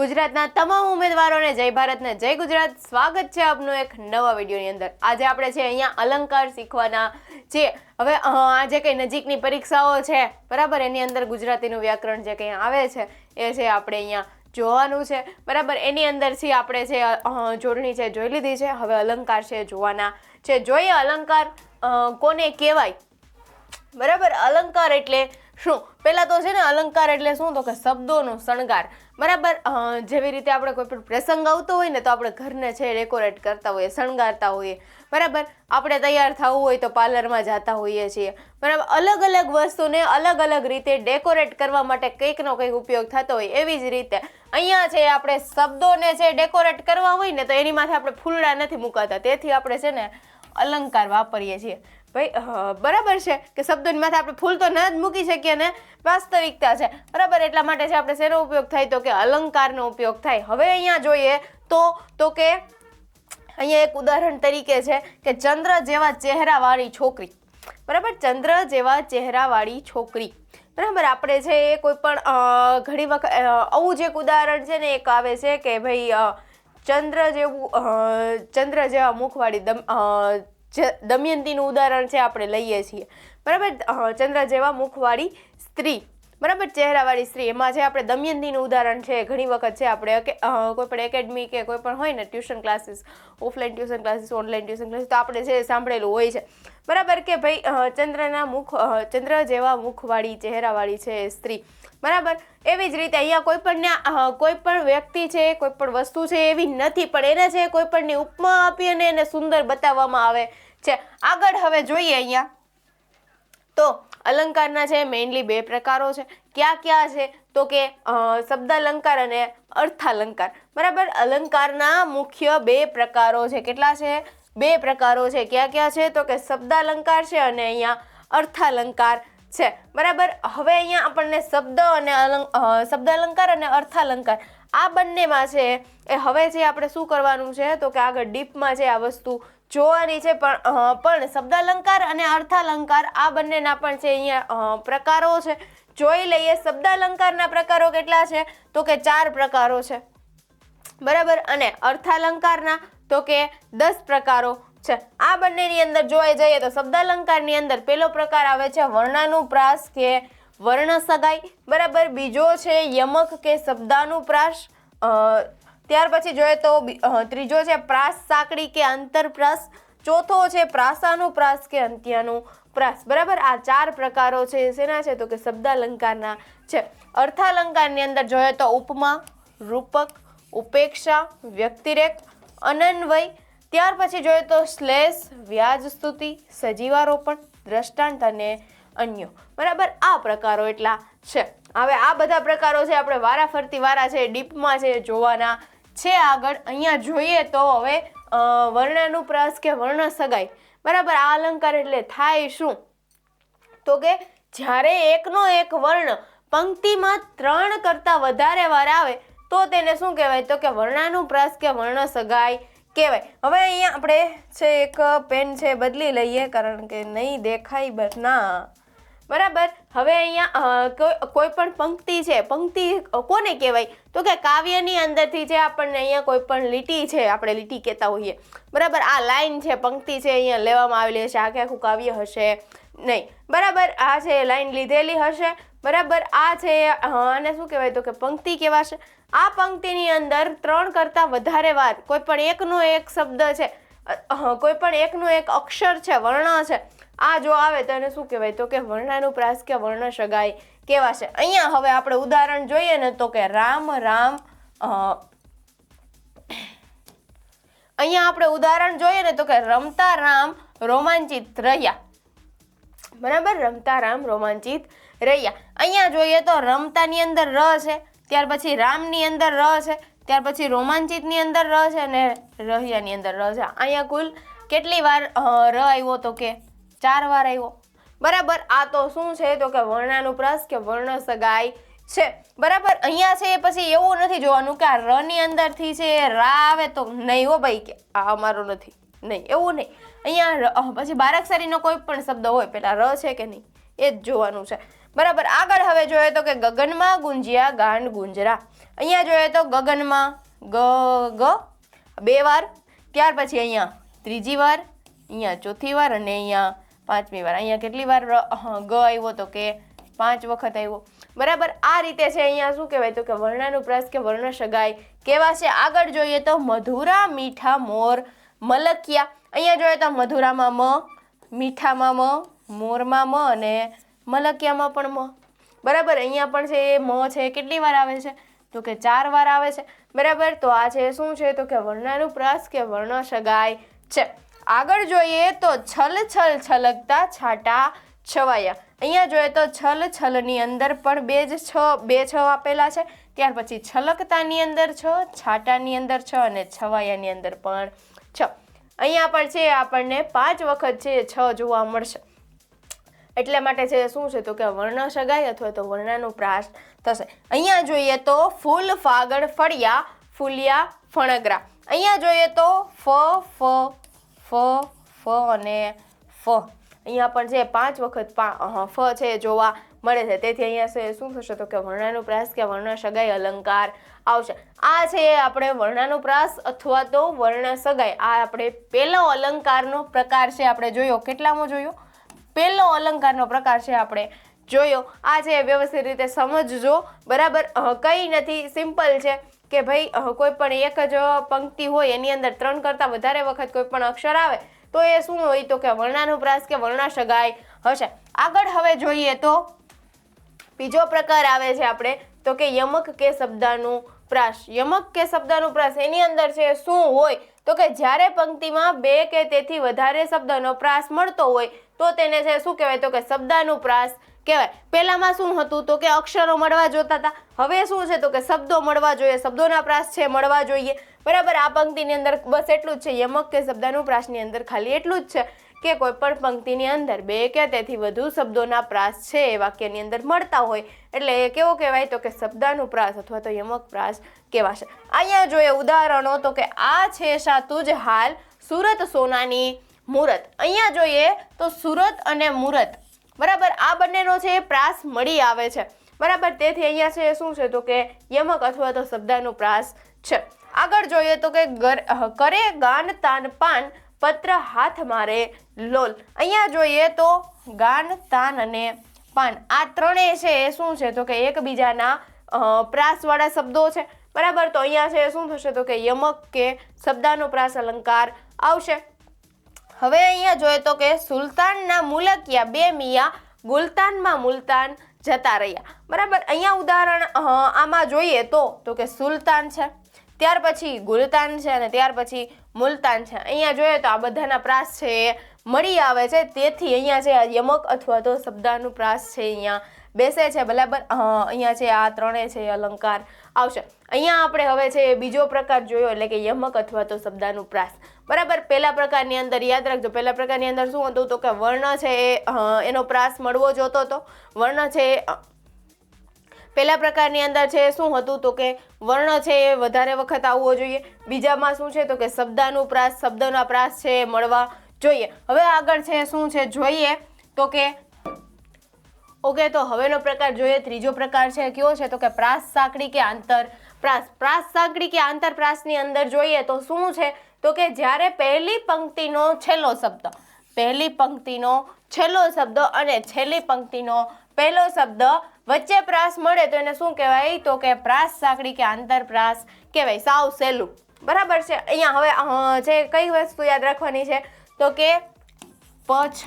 ગુજરાતના તમામ ઉમેદવારોને જય ભારત ને જય ગુજરાત. સ્વાગત છે આપનું એક નવા વિડીયોની અંદર. આજે આપણે છે અહીંયા અલંકાર શીખવાના છે હવે આજે કંઈ નજીકની પરીક્ષાઓ છે, બરાબર, એની અંદર ગુજરાતીનું વ્યાકરણ જે કંઈ આવે છે, એ છે આપણે અહીંયા જોવાનું છે. બરાબર, એની અંદરથી આપણે છે જોડણી છે જોઈ લીધી છે. હવે અલંકાર છે જોવાના છે. જોઈએ અલંકાર કોને કહેવાય? બરાબર, અલંકાર એટલે શું? પહેલાં તો છે ને અલંકાર એટલે શું? તો કે શબ્દોનો શણગાર. બરાબર? જેવી રીતે આપણે કોઈ પણ પ્રસંગ આવતો હોય ને તો આપણે ઘરને છે ડેકોરેટ કરતા હોઈએ, શણગારતા હોઈએ. બરાબર? આપણે તૈયાર થવું હોય તો પાર્લરમાં જતા હોઈએ છીએ. બરાબર? અલગ અલગ વસ્તુને અલગ અલગ રીતે ડેકોરેટ કરવા માટે કંઈકનો કંઈક ઉપયોગ થતો હોય એવી જ રીતે. અહીંયા છે આપણે શબ્દોને છે ડેકોરેટ કરવા હોય ને તો એની માથે આપણે ફૂલડા નથી મુકાતા. તેથી આપણે છે ને અલંકાર વાપરીએ છીએ. ભાઈ બરાબર છે કે શબ્દોની માથે આપણે ફૂલ તો ન જ મૂકી શકીએ ને? વાસ્તવિકતા છે. બરાબર, એટલા માટે છે આપણે શેનો ઉપયોગ થાય તો કે અલંકારનો ઉપયોગ થાય. હવે અહીંયા જોઈએ તો તો કે અહીંયા એક ઉદાહરણ તરીકે છે કે ચંદ્ર જેવા ચહેરાવાળી છોકરી. બરાબર, ચંદ્ર જેવા ચહેરાવાળી છોકરી. બરાબર, આપણે છે એ કોઈ પણ ઘણી વખત આવું જ એક ઉદાહરણ છે ને, એક આવે છે કે ભાઈ ચંદ્ર જેવું ચંદ્ર જેવા મુખવાળી દમ જ- દમયંતીનું ઉદાહરણ છે આપણે લઈએ છીએ. બરાબર? ચંદ્ર જેવા મુખવાળી સ્ત્રી. બરાબર, ચહેરાવાળી સ્ત્રી. એમાં જે આપણે દમયંતીનું ઉદાહરણ છે, ઘણી વખત છે આપણે કોઈ પણ એકેડમી કે કોઈ પણ હોય ને tuition classes offline tuition classes online tuition classes તો આપણે જે સાંભળેલું હોય છે. બરાબર કે ભાઈ ચંદ્રના મુખ ચંદ્ર જેવા મુખવાળી, ચહેરાવાળી છે સ્ત્રી. બરાબર? એવી જ રીતે અહીંયા કોઈ પણ કોઈ પણ વ્યક્તિ છે, કોઈ પણ વસ્તુ છે, એવી નથી, પણ એને છે કોઈ પણની ઉપમા આપી અને એને સુંદર બતાવવામાં આવે છે. આગળ હવે જોઈએ અહીંયા. તો અલંકારના છે મેઇનલી બે પ્રકારો છે. ક્યાં ક્યાં છે? તો કે શબ્દ શબ્દાલંકાર અને અર્થાલંકાર. બરાબર? અલંકારના મુખ્ય બે પ્રકારો છે. કેટલા છે? બે પ્રકારો છે. ક્યાં ક્યાં છે? તો કે શબ્દાલંકાર છે અને અહીંયા અર્થાલંકાર છે. બરાબર? હવે અહીંયા આપણને શબ્દ અને અલંક શબ્દાલંકાર અને અર્થાલંકાર. આ બંનેમાં છે, એ હવે જે આપણે શું કરવાનું છે? તો કે આગળ ડીપમાં છે આ વસ્તુ જોવાની છે, પણ પણ શબ્દાલંકાર અને અર્થાલંકાર આ બંનેના પણ છે, અહીંયા પ્રકારો છે. જોઈ લઈએ શબ્દાલંકારના પ્રકારો કેટલા છે, તો કે ચાર પ્રકારો છે. બરાબર? અને અર્થાલંકારના તો કે દસ પ્રકારો છે. આ બંનેની અંદર જોઈ જઈએ તો શબ્દાલંકારની અંદર પહેલો પ્રકાર આવે છે વર્ણાનુપ્રાસ કે વર્ણ સગાઈ બરાબર? બીજો છે યમક કે શબ્દાનુપ્રાસ. ત્યાર પછી જોઈએ તો ત્રીજો છે પ્રાસ સાંકડી કે અંતરપ્રાસ. ચોથો છે પ્રાસાનુપ્રાસ કે અંત્યાનુપ્રાસ બરાબર? આ ચાર પ્રકારો છે. શેના છે તો કે શબ્દાલંકારના છે. અર્થાલંકારની અંદર જોઈએ તો ઉપમા, રૂપક, ઉપેક્ષા વ્યક્તિરેક અનન્વય. ત્યાર પછી જોઈએ તો શ્લેષ વ્યાજ સ્તુતિ સજીવારોપણ, દ્રષ્ટાંત અને અન્યો. બરાબર? આ પ્રકારો એટલા છે. હવે આ બધા પ્રકારો છે આપણે વારા ફરતી વારા છે, ડીપમાં છે, જોવાના છે આગળ, અહીંયા જોઈએ તો હવે વર્ણાનુપ્રાસ કે વર્ણ સગાઈ બરાબર, આ અલંકાર એટલે થાય શું? તો કે જ્યારે એકનો એક વર્ણ પંક્તિમાં ત્રણ કરતાં વધારે વાર આવે, તો તેને શું કહેવાય? તો કે વર્ણાનુપ્રાસ કે વર્ણ સગાઈ કહેવાય. હવે અહીંયા આપણે છે એક પેન છે, બદલી લઈએ, કારણ કે નહીં દેખાય ના. બરાબર? હવે અહીંયા કોઈ- પણ પંક્તિ છે, પંક્તિ કોને કહેવાય? તો કે કાવ્યની અંદરથી જે આપણને અહીંયા કોઈ પણ લીટી છે, આપણે લીટી કહેતા હોઈએ. બરાબર, આ લાઈન છે, પંક્તિ છે, અહીંયા લેવામાં આવેલી હશે, આખે આખું કાવ્ય હશે, નહીં. બરાબર, આ છે, લાઈન લીધેલી હશે. બરાબર, આ છે આને શું કહેવાય? તો કે પંક્તિ કહેવાશે. આ પંક્તિની અંદર ત્રણ કરતાં વધારે વાર કોઈ પણ એકનો એક શબ્દ છે કોઈ પણ એકનો એક અક્ષર છે, વર્ણ છે આ જો આવે તો એને શું કહેવાય? તો કે વર્ણાનુપ્રાસ કે વર્ણ સગાઈ છે? અહીંયા હવે આપણે ઉદાહરણ જોઈએ ને તો કે રામ રામ અહીંયા આપણે ઉદાહરણ જોઈએ ને તો કે રમતા રામ, રોમાંચિત રહ્યા. બરાબર? રમતા રામ, રોમાંચિત રહ્યા. અહીંયા જોઈએ તો રમતાની અંદર ર છે, ત્યાર પછી રામની અંદર ર છે, ત્યાર પછી રોમાંચિતની અંદર ર છે અને રહ્યાની અંદર ર છે. અહીંયા કુલ કેટલી વાર ર આવ્યો તો કે ચાર વાર આવ્યો. બરાબર, આ તો શું છે? તો કે વર્ણાનુપ્રાસ કે વર્ણ સગાઈ છે. બરાબર, અહીંયા છે, પછી એવું નથી જોવાનું કે આ ર ની અંદરથી છે, રા આવે તો નહીં હો ભાઈ કે આ અમારો નથી. નહીં, એવું નહીં. અહીંયા પછી બારાક્ષરીનો કોઈ પણ શબ્દ હોય, પેલા ર છે કે નહીં, એ જ જોવાનું છે. બરાબર, આગળ હવે જોઈએ તો કે ગગનમાં ગુંજ્યા ગાંડ ગુંજરા. અહીંયા જોઈએ તો ગગનમાં ગ ગ, બે વાર. ત્યાર પછી અહીંયા ત્રીજી વાર, અહીંયા ચોથી વાર અને અહીંયા પાંચમી વાર. અહીંયા કેટલી વાર ગ આવ્યો તો કે પાંચ વખત આવ્યો. બરાબર, આ રીતે છે અહીંયા શું કહેવાય તો કે વર્ણાનુપ્રાસ કે વર્ણ સગાઈ કેવા છે? આગળ જોઈએ તો મધુરા મીઠા મોર મલકિયા. અહીંયા જોઈએ તો મધુરામાં મ, મીઠામાં મ, મોરમાં મ અને મલકિયામાં પણ મ. બરાબર, અહીંયા પણ છે એ મ છે. કેટલી વાર આવે છે? તો કે ચાર વાર આવે છે. બરાબર, તો આ છે શું છે? તો કે વર્ણાનુપ્રાસ કે વર્ણ સગાઈ છે. આગળ જોઈએ તો છલ છલ છલકતા છાટા છવાયા. અહીંયા જોઈએ તો છલ છલની અંદર પણ બે જ છ, બે છ આપેલા છે. ત્યાર પછી છલકતાની અંદર છ, છાટાની અંદર છ અને છવાયાની અંદર પણ છ. અહીંયા પણ છે, આપણને પાંચ વખત છે છ જોવા મળશે. એટલા માટે છે, શું છે તો કે વર્ણ સગાઈ અથવા તો વર્ણાનુપ્રાસ થશે. અહીંયા જોઈએ તો ફૂલ ફાગળ ફળિયા, ફૂલિયા, ફણગરા. અહીંયા જોઈએ તો ફ ફ ફ ફ અને ફ. અહીંયા પણ છે, પાંચ વખત ફ છે, જોવા મળે છે. તેથી અહીંયા શું થશે તો કે વર્ણાનુપ્રાસ કે વર્ણ સગાઈ અલંકાર આવશે. આ છે આપણે વર્ણાનુપ્રાસ અથવા તો વર્ણ સગાઈ આ આપણે પહેલો અલંકારનો પ્રકાર છે આપણે જોયો. કેટલામો જોયો? પહેલો અલંકારનો પ્રકાર છે આપણે જોયો. આ છે વ્યવસ્થિત રીતે સમજજો. બરાબર? કંઈ નથી. સિમ્પલ છે. કે ભાઈ કોઈ પણ એક જ પંક્તિ હોય એની અંદર ત્રણ કરતાં વધારે વખત કોઈ પણ અક્ષર આવે, તો એ શું હોય? તો કે વર્ણાનુપ્રાસ કે વર્ણાશગાય હશે. આગળ હવે જોઈએ તો બીજો પ્રકાર આવે છે આપણે, તો કે યમક કે શબ્દાનું પ્રાસ યમક કે શબ્દાનું પ્રાસ એની અંદર છે શું હોય? તો કે જ્યારે પંક્તિમાં બે કે તેથી વધારે શબ્દનો પ્રાસ મળતો હોય, તો તેને છે શું કહેવાય? તો કે શબ્દાનુપ્રાસ પ્રાસ કહેવાય. પહેલામાં શું હતું તો કે અક્ષરો મળવા જોતા હતા. હવે શું છે તો કે શબ્દો મળવા જોઈએ. શબ્દોના પ્રાસ છે, મળવા જોઈએ. બરાબર? આ પંક્તિની અંદર બસ એટલું જ છે. યમક કે શબ્દાનું પ્રાસની અંદર ખાલી એટલું જ છે કે કોઈ પણ પંક્તિની અંદર બે કે તેથી વધુ શબ્દોના પ્રાસ છે એ વાક્યની અંદર મળતા હોય. એટલે એ કેવો કહેવાય તો કે શબ્દાનું પ્રાસ અથવા તો યમક પ્રાસ કહેવાશે. અહીંયા જોઈએ ઉદાહરણો તો કે આ છે સાતું જ હાલ સુરત સોનાની મુહૂર્ત અહીંયા જોઈએ તો સુરત અને મુહૂર્ત બરાબર, આ બંનેનો છે એ પ્રાસ મળી આવે છે. બરાબર, તેથી અહીંયા છે, શું છે તો કે યમક અથવા તો શબ્દાનું પ્રાસ છે. આગળ જોઈએ તો કે કરે ગાન તાન પાન, પત્ર હાથ મારે લોલ. અહીંયા જોઈએ તો ગાન તાન અને પાન. આ ત્રણેય છે, એ શું છે તો કે એકબીજાના પ્રાસવાળા શબ્દો છે. બરાબર, તો અહીંયા છે, શું થશે તો કે યમક કે શબ્દાનો પ્રાસ અલંકાર આવશે. હવે અહીંયા જોઈએ તો કે સુલતાનના મુલકિયા બે મિયા ગુલતાનમાં મુલતાન જતા રહ્યા. બરાબર? અહીંયા ઉદાહરણ આમાં જોઈએ તો તો કે સુલતાન છે, ત્યાર પછી ગુલતાન છે અને ત્યાર પછી મુલતાન છે. અહીંયા જોઈએ તો આ બધાના પ્રાસ છે એ મળી આવે છે. તેથી અહીંયા છે યમક અથવા તો શબ્દાનું પ્રાસ છે અહીંયા બેસે છે. બરાબર? અહીંયા છે આ ત્રણે છે અલંકાર આવશે. અહીંયા આપણે હવે છે બીજો પ્રકાર જોયો, એટલે કે યમક અથવા તો શબ્દાનું પ્રાસ. બરાબર? પહેલા પ્રકારની અંદર યાદ રાખજો. પહેલા પ્રકારની અંદર શું હતું તો કે વર્ણ છે એ એનો પ્રાસ મળવો જોતો હતો. વર્ણ છે પહેલા પ્રકારની અંદર છે શું હતું તો કે વર્ણ છે એ વધારે વખત આવવો જોઈએ. બીજામાં શું છે તો કે શબ્દાનું પ્રાસ, શબ્દના પ્રાસ છે મળવા જોઈએ. હવે આગળ છે શું છે? જોઈએ તો કે ઓકે, તો હવેનો પ્રકાર જોઈએ, ત્રીજો પ્રકાર છે, કયો છે? તો કે પ્રાસ સાંકડી કે આંતર, પ્રાસ પ્રાસ સાંકડી કે આંતર પ્રાસની અંદર જોઈએ, તો શું છે? તો કે જ્યારે પહેલી પંક્તિનો છેલ્લો શબ્દ, પહેલી પંક્તિનો છેલ્લો શબ્દ અને છેલ્લી પંક્તિનો પહેલો શબ્દ વચ્ચે પ્રાસ મળે, તો એને શું કહેવાય? તો કે પ્રાસ સાંકડી કે આંતર પ્રાસ કહેવાય, સાવ સહેલું. બરાબર છે? અહીંયા હવે જે કઈ વસ્તુ યાદ રાખવાની છે? તો કે પ, છ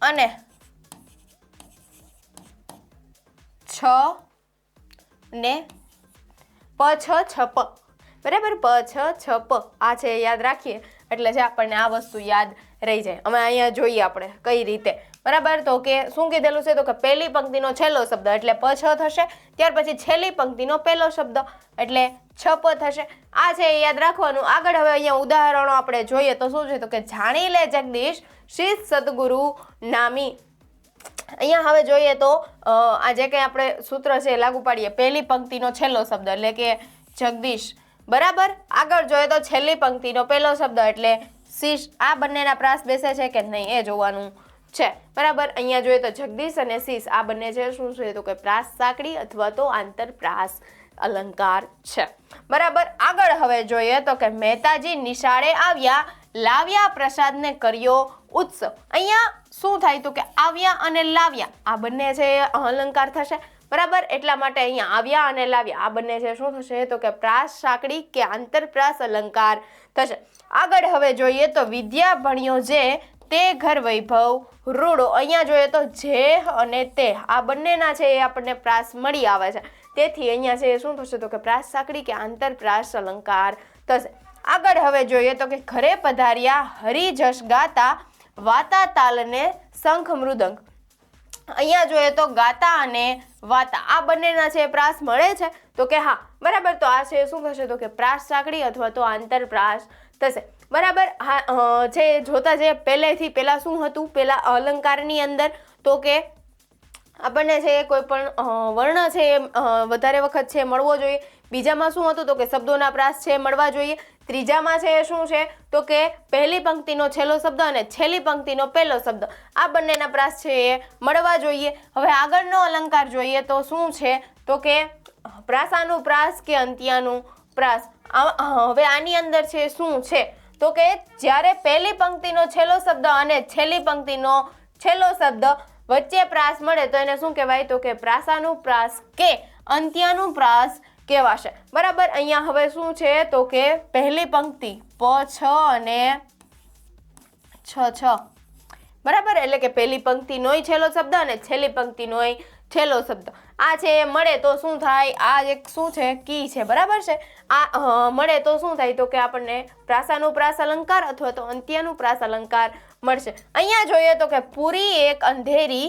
અને છ ને પ છ છપ બરાબર પ છ છપ આ છે યાદ રાખીએ. એટલે છે આપણને આ વસ્તુ યાદ રહી જાય. અમે અહીંયા જોઈએ આપણે કઈ રીતે. બરાબર? તો કે શું કીધેલું છે? તો કે પહેલી પંક્તિનો છેલ્લો શબ્દ, એટલે પ, છ થશે. ત્યાર પછી છેલ્લી પંક્તિનો પહેલો શબ્દ, એટલે છપ થશે. આ છે યાદ રાખવાનું. આગળ હવે અહીંયા ઉદાહરણો આપણે જોઈએ તો શું છે? તો કે જાણી લે જગદીશ, શ્રી સદગુરુ નામી. અહીંયા હવે જોઈએ તો આ જે કંઈ આપણે સૂત્ર છે એ લાગુ પાડીએ. પહેલી પંક્તિનો છેલ્લો શબ્દ, એટલે કે જગદીશ. બરાબર? આગળ જોઈએ તો છેલ્લી પંક્તિનો પહેલો શબ્દ એટલે શીશ. આ બંનેના પ્રાસ બેસે છે કે નહીં એ જોવાનું છે. બરાબર? અહીંયા જોઈએ તો જગદીશ અને શીશ. આ બંને છે શું છે? તો કે પ્રાસ સાંકડી અથવા તો આંતરપ્રાસ અલંકાર છે. બરાબર? આગળ હવે જોઈએ તો કે મહેતાજી નિશાળે આવ્યા, લાવ્યા, પ્રસાદને કર્યો ઉત્સવ અહીંયા શું થાય તો કે આવ્યા અને લાવ્યા. આ બંને છે અલંકાર થશે. બરાબર? એટલા માટે અહીંયા આવ્યા અને લાવ્યા. આ બંને છે, શું થશે? તો કે પ્રાસ સાંકડી કે આંતરપ્રાસ અલંકાર થશે. આગળ હવે જોઈએ તો વિદ્યા ભણ્યો જે તે ઘર વૈભવ રૂડો. અહીંયા જોઈએ તો જે અને તે. આ બંનેના છે એ આપણને પ્રાસ મળી આવે છે. તેથી અહીંયા છે એ શું થશે? તો કે પ્રાસ સાંકડી કે આંતરપ્રાસ અલંકાર થશે. આગળ હવે જોઈએ તો કે ઘરે પધાર્યા હરિજશ ગાતા વાતા તાલને શંખ મૃદંગ. અહીંયા જોઈએ તો ગાતા અને વાતા. આ બંનેના છે પ્રાસ મળે છે, તો કે હા, બરાબર, તો આ છે, શું થશે? તો કે પ્રાસ સાંકડી અથવા તો આંતરપ્રાસ થશે. બરાબર, હા જે જોતા જે પહેલેથી પહેલાં શું હતું? પહેલાં અલંકારની અંદર તો કે આપણને છે કોઈ પણ વર્ણ છે વધારે વખત છે, મળવો જોઈએ બીજામાં શું હતું તો કે શબ્દોના પ્રાસ છે, મળવા જોઈએ. ત્રીજામાં છે એ શું છે તો કે પહેલી પંક્તિનો છેલ્લો શબ્દ અને છેલ્લી પંક્તિનો પહેલો શબ્દ. આ બંનેના પ્રાસ છે એ મળવા જોઈએ. હવે આગળનો અલંકાર જોઈએ તો શું છે તો કે પ્રાસાનું પ્રાસ કે અંત્યાનું પ્રાસ? હવે આની અંદર છે શું છે તો કે જ્યારે પહેલી પંક્તિનો છેલ્લો શબ્દ અને છેલ્લી પંક્તિનો છેલ્લો શબ્દ વચ્ચે પ્રાસ મળે તો એને શું કહેવાય? તો કે પ્રાસાનું પ્રાસ કે અંત્યાનું પ્રાસ કહેવાશે. બરાબર? અહીંયા હવે શું છે તો કે પહેલી પંક્તિ પ, છ અને છ છ. બરાબર? એટલે કે પહેલી પંક્તિનોય છેલ્લો શબ્દ અને છેલ્લી પંક્તિનોય છેલ્લો શબ્દ. આ છે મળે તો શું થાય? આ એક શું છે? કી છે. બરાબર છે? આ મળે તો શું થાય? તો કે આપણને પ્રાસાનું પ્રાસ અલંકાર અથવા તો અંત્યનું પ્રાસ અલંકાર મળશે. અહીંયા જોઈએ તો કે પૂરી એક અંધેરી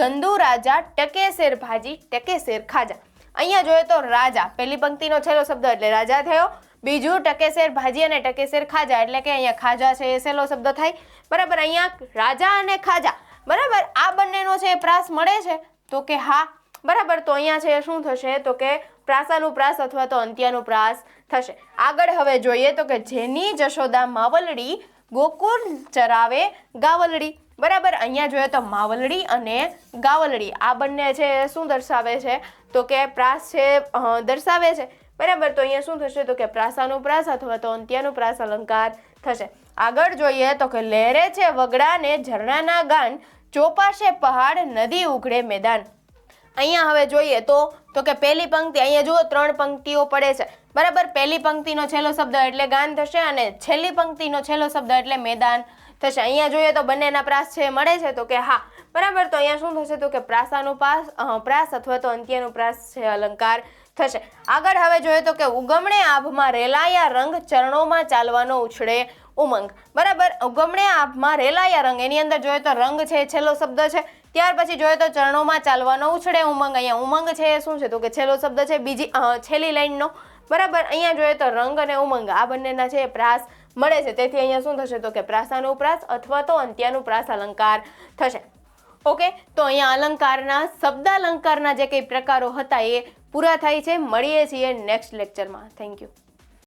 ગંદુ રાજા ટકે શેર ભાજી, ટકે શેર ખાજા. અહીંયા જોઈએ તો રાજા, પહેલી પંક્તિનો છેલ્લો શબ્દ એટલે રાજા થયો. બીજું ટકેશેર ભાજી અને ટકેશેર ખાજા, એટલે કે અહીંયા ખાજા છે એ સહેલો શબ્દ થાય. બરાબર, અહીંયા રાજા અને ખાજા. બરાબર, આ બંનેનો છે એ પ્રાસ મળે છે, તો કે હા. બરાબર, તો અહીંયા છે શું થશે? તો કે પ્રાસાનું પ્રાસ અથવા તો અંત્યાનુપ્રાસ થશે. આગળ હવે જોઈએ તો કે જેની જશોદા માવલડી ગોકુળ ચરાવે ગાવલડી. બરાબર? અહીંયા જોઈએ તો માવલડી અને ગાવલડી. આ બંને છે શું દર્શાવે છે? તો કે પ્રાસ છે દર્શાવે છે. બરાબર? તો અહીંયા શું થશે? તો કે પ્રાસાનું પ્રાસ અથવા તો અંત્યાનું પ્રાસ અલંકાર થશે. આગળ જોઈએ તો કે લહેરે છે વગડાને ઝરણાના ગાન, ચોપાશે પહાડ, નદી ઉઘડે મેદાન. અહીંયા હવે જોઈએ તો તો કે પહેલી પંક્તિ, અહીંયા જુઓ, ત્રણ પંક્તિઓ પડે છે. બરાબર? પહેલી પંક્તિનો છેલ્લો શબ્દ એટલે ગાન થશે અને છેલ્લી પંક્તિનો છેલ્લો શબ્દ એટલે મેદાન. થશે. અહીંયા જોઈએ તો બંનેના પ્રાસ છે, મળે છે તો કે હા. બરાબર, તો અહીંયા શું થશે તો કે પ્રાસાનું પાસ પ્રાસ અથવા તો અંત્યનું પ્રાસ છે, અલંકાર થશે. આગળ હવે જોઈએ તો કે ઉગમણે આભમાં રેલાયા રંગ ચરણોમાં ચાલવાનો ઉછળે ઉમંગ. બરાબર, ઉગમણે આભમાં રેલાયા રંગ, એની અંદર જોઈએ તો રંગ છે, છેલ્લો શબ્દ છે. ત્યાર પછી જોઈએ તો ચરણોમાં ચાલવાનો ઉછળે ઉમંગ. અહીંયા ઉમંગ છે એ શું છે તો કે છેલ્લો શબ્દ છે, બીજી છેલ્લી લાઈનનો. બરાબર, અહીંયા જોઈએ તો રંગ અને ઉમંગ આ બંનેના છે, પ્રાસ મળે છે. તેથી અહીંયા શું થશે? તો કે પ્રાસાનું પ્રાસ અથવા તો અંત્યાનું પ્રાસ અલંકાર થશે. ઓકે? તો અહીંયા અલંકારના શબ્દ અલંકારના જે કંઈ પ્રકારો હતા એ પૂરા થાય છે. મળીએ છીએ નેક્સ્ટ લેક્ચરમાં થેન્ક યુ